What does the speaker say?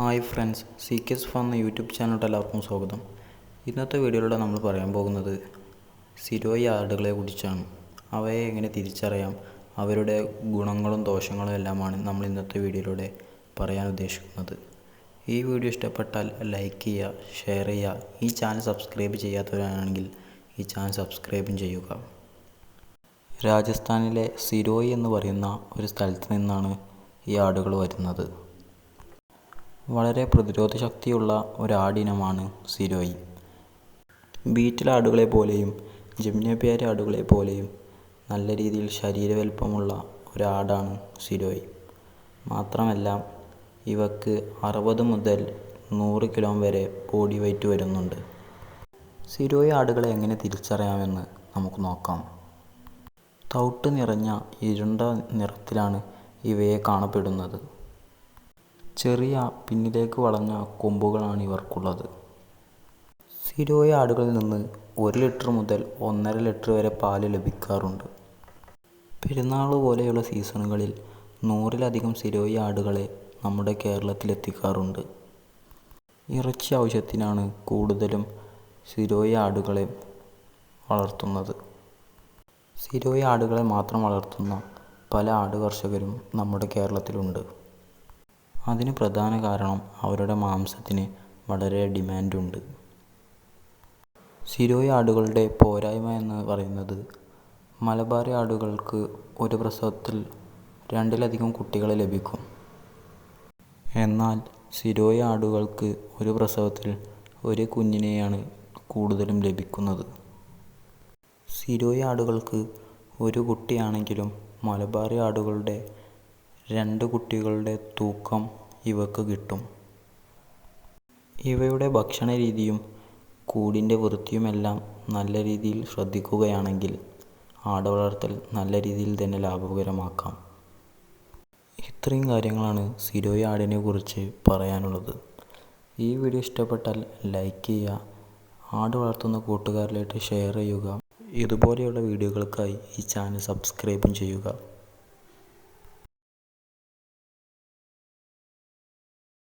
Hi friends C K S farm എന്ന YouTube ചാനലിലോട്ട് എല്ലാവർക്കും സ്വാഗതം. ഇന്നത്തെ വീഡിയോയിലൂടെ നമ്മൾ പറയാൻ പോകുന്നത് സിരോയി ആടുകളെ കുറിച്ചാണ്. അവയെ എങ്ങനെ തിരിച്ചറിയാം? അവരുടെ ഗുണങ്ങളും ദോഷങ്ങളും എല്ലാമാണ് നമ്മൾ ഇന്നത്തെ വീഡിയോയിലൂടെ പറയാൻ ഉദ്ദേശിക്കുന്നത്. ഈ വീഡിയോ ഇഷ്ടപ്പെട്ടാൽ ലൈക്ക് ചെയ്യുക ഷെയർ ചെയ്യുക. ഈ ചാനൽ സബ്സ്ക്രൈബ് ചെയ്യാത്തവരാണെങ്കിൽ ഈ ചാനൽ സബ്സ്ക്രൈബും ചെയ്യുക. രാജസ്ഥാനിലെ സിരോയി എന്ന് പറയുന്ന ഒരു സ്ഥലത്ത് നിന്നാണ് ഈ ആടുകൾ വരുന്നത്. വളരെ പ്രതിരോധ ശക്തിയുള്ള ഒരാടിനമാണ് സിരോയി. ബീറ്റിൽ ആടുകളെ പോലെയും ജിംനോപ്യാരി ആടുകളെ പോലെയും നല്ല രീതിയിൽ ശരീരവലിപ്പമുള്ള ഒരാടാണ് സിരോയി. മാത്രമല്ല ഇവക്ക് അറുപത് മുതൽ നൂറ് കിലോ വരെ ബോഡി വെയ്റ്റ് വരുന്നുണ്ട്. സിരോയി ആടുകളെ എങ്ങനെ തിരിച്ചറിയാമെന്ന് നമുക്ക് നോക്കാം. തൗട്ട് നിറഞ്ഞ ഇരുണ്ട നിറത്തിലാണ് ഇവയെ കാണപ്പെടുന്നത്. ചെറിയ പിന്നിലേക്ക് വളഞ്ഞ കൊമ്പുകളാണ് ഇവർക്കുള്ളത്. സിരോയ ആടുകളിൽ നിന്ന് ഒരു ലിറ്റർ മുതൽ ഒന്നര ലിറ്റർ വരെ പാൽ ലഭിക്കാറുണ്ട്. പെരുന്നാൾ പോലെയുള്ള സീസണുകളിൽ നൂറിലധികം സിരോയി ആടുകളെ നമ്മുടെ കേരളത്തിലെത്തിക്കാറുണ്ട് ഇറച്ചി ആവശ്യത്തിനാണ് കൂടുതലും സിരോയി ആടുകളെ വളർത്തുന്നത്. സിരോയി ആടുകളെ മാത്രം വളർത്തുന്ന പല ആട് കർഷകരും നമ്മുടെ കേരളത്തിലുണ്ട്. അതിന് പ്രധാന കാരണം അവരുടെ മാംസത്തിന് വളരെ ഡിമാൻഡുണ്ട്. സിരോയി ആടുകളുടെ പോരായ്മ എന്ന് പറയുന്നത് മലബാറി ആടുകൾക്ക് ഒരു പ്രസവത്തിൽ രണ്ടിലധികം കുട്ടികളെ ലഭിക്കും. എന്നാൽ സിരോയ ആടുകൾക്ക് ഒരു പ്രസവത്തിൽ ഒരു കുഞ്ഞിനെയാണ് കൂടുതലും ലഭിക്കുന്നത്. സിരോയ ആടുകൾക്ക് ഒരു കുട്ടിയാണെങ്കിലും മലബാറി ആടുകളുടെ രണ്ട് കുട്ടികളുടെ തൂക്കം ഇവക്ക് കിട്ടും. ഇവയുടെ ഭക്ഷണ രീതിയും കൂടിന്റെ വൃത്തിയുമെല്ലാം നല്ല രീതിയിൽ ശ്രദ്ധിക്കുകയാണെങ്കിൽ ആട് വളർത്തൽ നല്ല രീതിയിൽ തന്നെ ലാഭകരമാക്കാം. ഇത്രയും കാര്യങ്ങളാണ് സിരോയി ആടിനെ കുറിച്ച് പറയാനുള്ളത്. ഈ വീഡിയോ ഇഷ്ടപ്പെട്ടാൽ ലൈക്ക് ചെയ്യുക ആട് വളർത്തുന്ന കൂട്ടുകാരിലായിട്ട് ഷെയർ ചെയ്യുക. ഇതുപോലെയുള്ള വീഡിയോകൾക്കായി ഈ ചാനൽ സബ്സ്ക്രൈബും ചെയ്യുക.